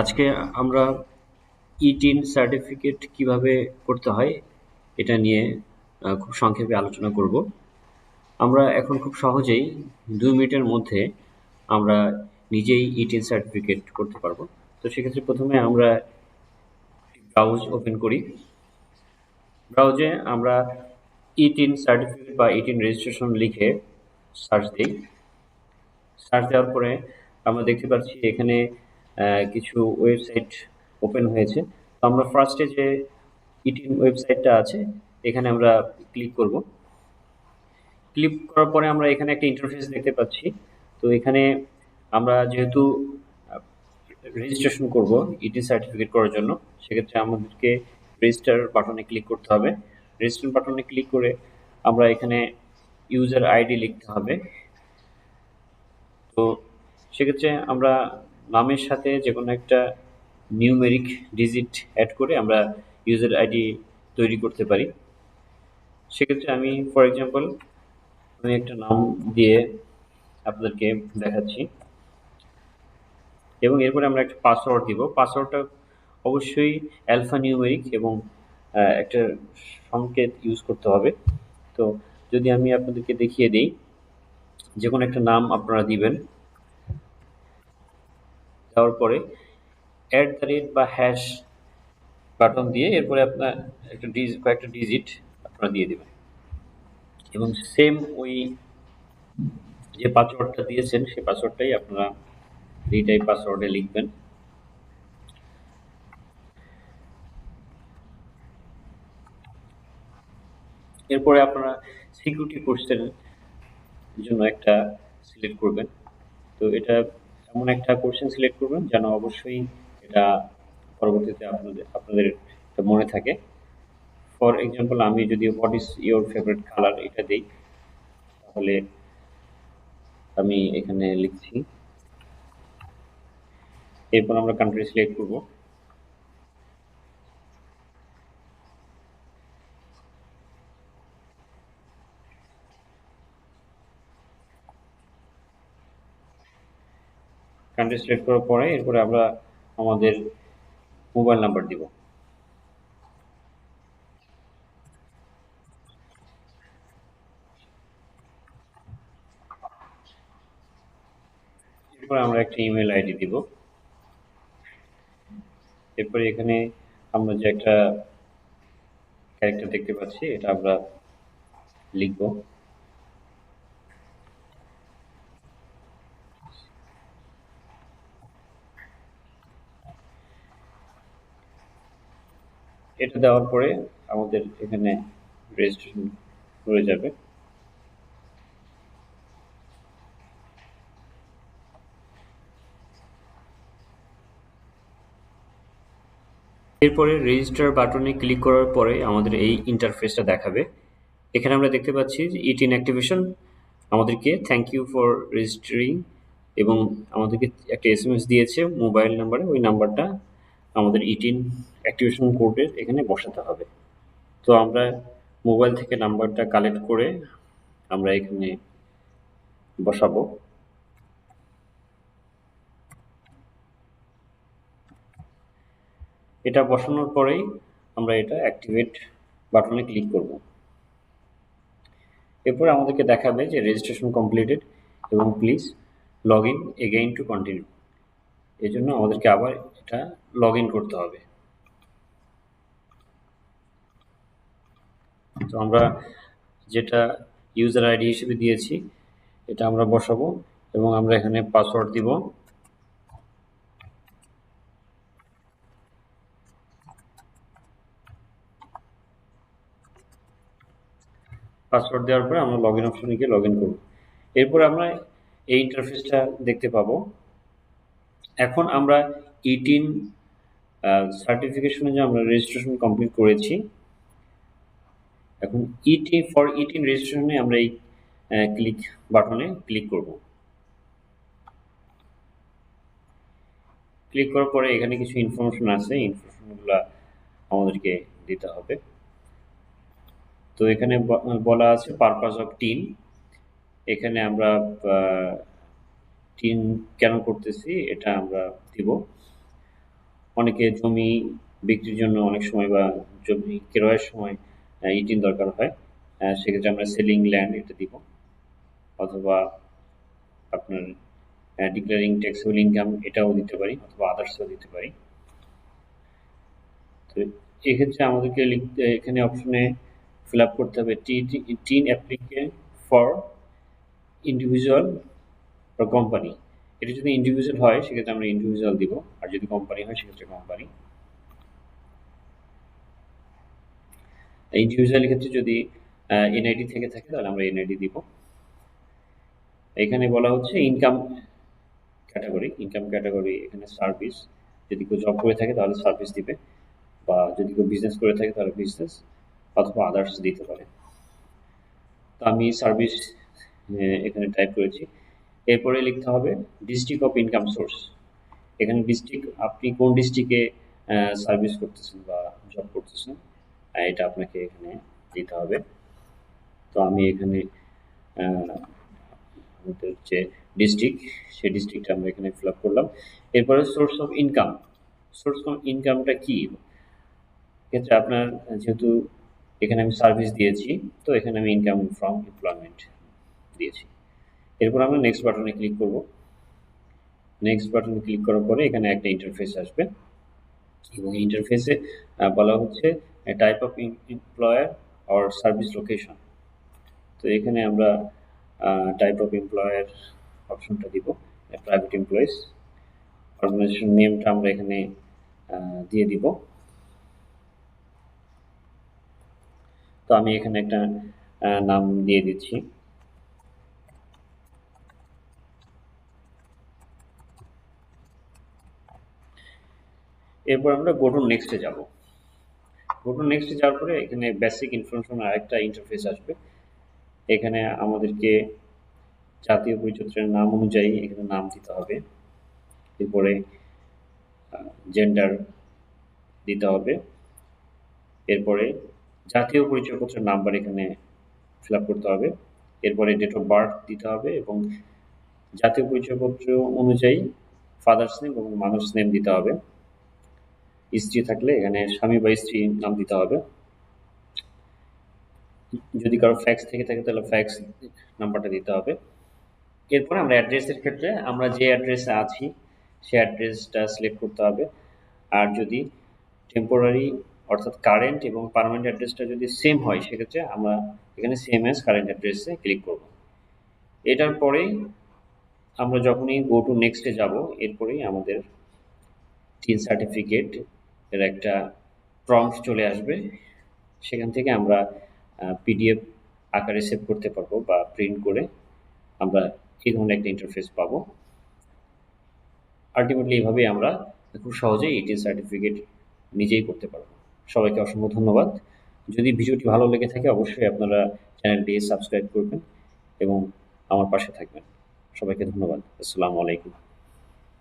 আজকে আমরা eTIN certificate কীভাবে করতে হয়, এটা নিয়ে খুব সংক্ষেপে আলোচনা করব। আমরা এখন খুব সহজেই দুই মিনিটের মধ্যে আমরা নিজেই ইটিন সার্টিফিকেট করতে পারব। তো সেক্ষেত্রে প্রথমে আমরা ব্রাউজ ওপেন করি। ব্রাউজে আমরা ইটিন সার্টিফিকেট বা ইটিন রেজিস্ট্রেশন লিখে সার্চ দিই। সার্চ দেওয়ার পরে আমরা দেখতে পাচ্ছি এখানে কিছু ওয়েবসাইট ওপেন হয়েছে। তো আমরা ফার্স্টে যে ইটিন ওয়েবসাইটটা আছে, এখানে আমরা ক্লিক করব। ক্লিক করার পরে আমরা এখানে একটা ইন্টারফেস দেখতে পাচ্ছি। তো এখানে আমরা যেহেতু রেজিস্ট্রেশন করব ইটিন সার্টিফিকেট করার জন্য, সেক্ষেত্রে আমাদেরকে রেজিস্টার বাটনে ক্লিক করতে হবে। রেজিস্টার বাটনে ক্লিক করে আমরা এখানে ইউজার আইডি লিখতে হবে। তো সেক্ষেত্রে আমরা নামের সাথে যে কোনো একটা নিউমেরিক ডিজিট অ্যাড করে আমরা ইউজার আইডি তৈরি করতে পারি। সেক্ষেত্রে আমি ফর এক্সাম্পল আমি একটা নাম দিয়ে আপনাদেরকে দেখাচ্ছি। এবং এরপরে আমরা একটা পাসওয়ার্ড দিব। পাসওয়ার্ডটা অবশ্যই অ্যালফা নিউমেরিক এবং একটা সংকেত ইউজ করতে হবে। তো যদি আমি আপনাদেরকে দেখিয়ে দিই যে কোনো একটা নাম আপনারা দিবেন। দেওয়ার পরে অ্যাট দ্য রেট বা হ্যাশ বাটন দিয়ে এরপরে আপনার একটা ডিজ কয়েকটা ডিজিট আপনারা দিয়ে দেবেন। এবং সেম ওই যে পাসওয়ার্ডটা দিয়েছেন, সেই পাসওয়ার্ডটাই আপনারা রিটাইপ পাসওয়ার্ডে লিখবেন। এরপরে আপনারা সিকিউরিটি কোর্সের জন্য একটা সিলেক্ট করবেন। তো এটা এমন একটা কোশ্চেন সিলেক্ট করবেন যেন অবশ্যই এটা পরবর্তীতে আপনাদের আপনাদের মনে থাকে। ফর এক্সাম্পল আমি যদি what is your favourite colour এটা দিই, তাহলে আমি এখানে লিখছি। এরপর আমরা কান্ট্রি সিলেক্ট করব। কান্ট্রি সিলেক্ট করার পরে এরপরে আমরা আমাদের মোবাইল নাম্বার দিব। এরপর আমরা একটা ইমেল আইডি দিব। এরপরে এখানে আমরা যে একটা ক্যারেক্টার দেখতে পাচ্ছি, এটা আমরা লিখব। এটা দেওয়ার পরে আমাদের এখানে রেজিস্ট্রেশন হয়ে যাবে। এরপরে রেজিস্টার বাটনে ক্লিক করার পরে আমাদের এই ইন্টারফেসটা দেখাবে। এখানে আমরা দেখতে পাচ্ছি যে ইন অ্যাক্টিভেশন আমাদেরকে থ্যাংক ইউ ফর রেজিস্টারিং এবং আমাদেরকে একটা এস এম এস দিয়েছে মোবাইল নাম্বারে, ওই নাম্বারটা আমাদের ইটিন অ্যাক্টিভেশন কোডের এখানে বসাতে হবে। তো আমরা মোবাইল থেকে নাম্বারটা কালেক্ট করে আমরা এখানে বসাবো। এটা বসানোর পরেই আমরা এটা অ্যাক্টিভেট বাটনে ক্লিক করব। এরপর আমাদেরকে দেখাবে যে রেজিস্ট্রেশন কমপ্লিটেড এবং please log in again to continue এই জন্য আমাদেরকে আবার এটা লগ করতে হবে। তো আমরা যেটা ইউজার আইডি হিসেবে দিয়েছি, এটা আমরা বসাবো এবং আমরা এখানে পাসওয়ার্ড দিব। পাসওয়ার্ড দেওয়ার পরে আমরা লগ ইন অপশনে গিয়ে লগ ইন করব। এরপর আমরা এই ইন্টারফেসটা দেখতে পাবো। এখন আমরা ইটিন সার্টিফিকেশনে যে আমরা রেজিস্ট্রেশন কমপ্লিট করেছি, এখন ইটি ফর ইটিন রেজিস্ট্রেশনে আমরা এই ক্লিক বাটনে ক্লিক করব। ক্লিক করার পরে এখানে কিছু ইনফরমেশন আছে ইনফরমেশনগুলো আমাদেরকে দিতে হবে। তো এখানে বলা আছে পারপাস অফ টিন এখানে আমরা টিন কেন করতেছি, এটা আমরা দিব। অনেকে জমি বিক্রির জন্য অনেক সময় বা জমি ক্রয়ের সময় ইটিন দরকার হয়। সেক্ষেত্রে আমরা সেলিং ল্যান্ড এটা দিব। অথবা আপনার ডিক্লারিং ট্যাক্সেবল ইনকাম এটাও দিতে পারি, অথবা আদার্সও দিতে পারি। তো এক্ষেত্রে আমাদেরকে লিখতে এখানে অপশনে ফিল আপ করতে হবে টিন অ্যাপ্লিকেন্ট ফর ইন্ডিভিজুয়াল বা কোম্পানি এটা যদি ইন্ডিভিজুয়াল হয়, সেক্ষেত্রে আমরা ইন্ডিভিজুয়াল দিব। আর যদি কোম্পানি হয়, সেক্ষেত্রে কোম্পানি ইন্ডিভিজুয়াল ক্ষেত্রে যদি এনআইডি থেকে থাকে, তাহলে আমরা এনআইডি দিব। এখানে বলা হচ্ছে ইনকাম ক্যাটাগরি ইনকাম ক্যাটাগরি এখানে সার্ভিস যদি কেউ জব করে থাকে, তাহলে সার্ভিস দিবে। বা যদি কেউ বিজনেস করে থাকে, তাহলে বিজনেস অথবা আদার্স দিতে পারে। তো আমি সার্ভিস এখানে টাইপ করেছি। এরপরে লিখতে হবে ডিস্ট্রিক্ট অফ ইনকাম সোর্স এখানে ডিস্ট্রিক্ট আপনি কোন ডিস্ট্রিক্টে সার্ভিস করতেছেন বা জব করতেছেন এটা আপনাকে এখানে দিতে হবে। তো আমি এখানে আমাদের যে ডিস্ট্রিক্ট সেই ডিস্ট্রিক্টটা আমরা এখানে ফিল আপ করলাম। এরপরে source of income source of ইনকামটা কি? ক্ষেত্রে আপনার যেহেতু এখানে আমি সার্ভিস দিয়েছি, তো এখানে আমি ইনকাম ফ্রম এমপ্লয়মেন্ট দিয়েছি। এরপর আমরা নেক্সট বাটনে ক্লিক করব। নেক্সট বাটনে ক্লিক করার পরে এখানে একটা ইন্টারফেস আসবে। এবং ইন্টারফেসে বলা হচ্ছে type of employer or service location তো এখানে আমরা টাইপ অফ এমপ্লয়ার অপশনটা দিব প্রাইভেট এমপ্লয়িজ অর্গানাইজেশন নেমটা আমরা এখানে দিয়ে দিব। তো আমি এখানে একটা নাম দিয়ে দিচ্ছি। এরপর আমরা গো টু নেক্সটে যাব। গো টু নেক্সটে যাওয়ার পরে এখানে বেসিক ইনফরমেশন আরেকটা ইন্টারফেস আসবে। এখানে আমাদেরকে জাতীয় পরিচয়ের নাম অনুযায়ী এখানে নাম দিতে হবে। এরপরে জেন্ডার দিতে হবে। এরপরে জাতীয় পরিচয়পত্রের নাম্বার এখানে ফিল করতে হবে। এরপরে ডেট অফ বার্থ দিতে হবে এবং জাতীয় পরিচয়পত্র অনুযায়ী ফাদার্স নেম এবং মাদার্স নেম দিতে হবে। স্ত্রী থাকলে এখানে স্বামী বা স্ত্রী নাম দিতে হবে। যদি কারও ফ্যাক্স থেকে থাকে, তাহলে ফ্যাক্স নাম্বারটা দিতে হবে। এরপরে আমরা অ্যাড্রেসের ক্ষেত্রে আমরা যে অ্যাড্রেসে আছি সেই অ্যাড্রেসটা সিলেক্ট করতে হবে। আর যদি টেম্পোরারি অর্থাৎ কারেন্ট এবং পার্মানেন্ট অ্যাড্রেসটা যদি সেম হয়, সেক্ষেত্রে আমরা এখানে সেম অ্যাজ কারেন্ট অ্যাড্রেসে ক্লিক করব। এটার পরেই আমরা যখনই গো টু নেক্সটে যাব, এরপরেই আমাদের টিন সার্টিফিকেট এর একটা প্রম্পট চলে আসবে। সেখান থেকে আমরা পিডিএফ আকারে সেভ করতে পারব বা প্রিন্ট করে আমরা এই ধরনের একটা ইন্টারফেস পাবো। আলটিমেটলি এইভাবেই আমরা খুব সহজেই ইটিএন সার্টিফিকেট নিজেই করতে পারব। সবাইকে অসংখ্য ধন্যবাদ। যদি ভিডিওটি ভালো লেগে থাকে, অবশ্যই আপনারা চ্যানেলটি সাবস্ক্রাইব করবেন এবং আমার পাশে থাকবেন। সবাইকে ধন্যবাদ। আসসালামু আলাইকুম।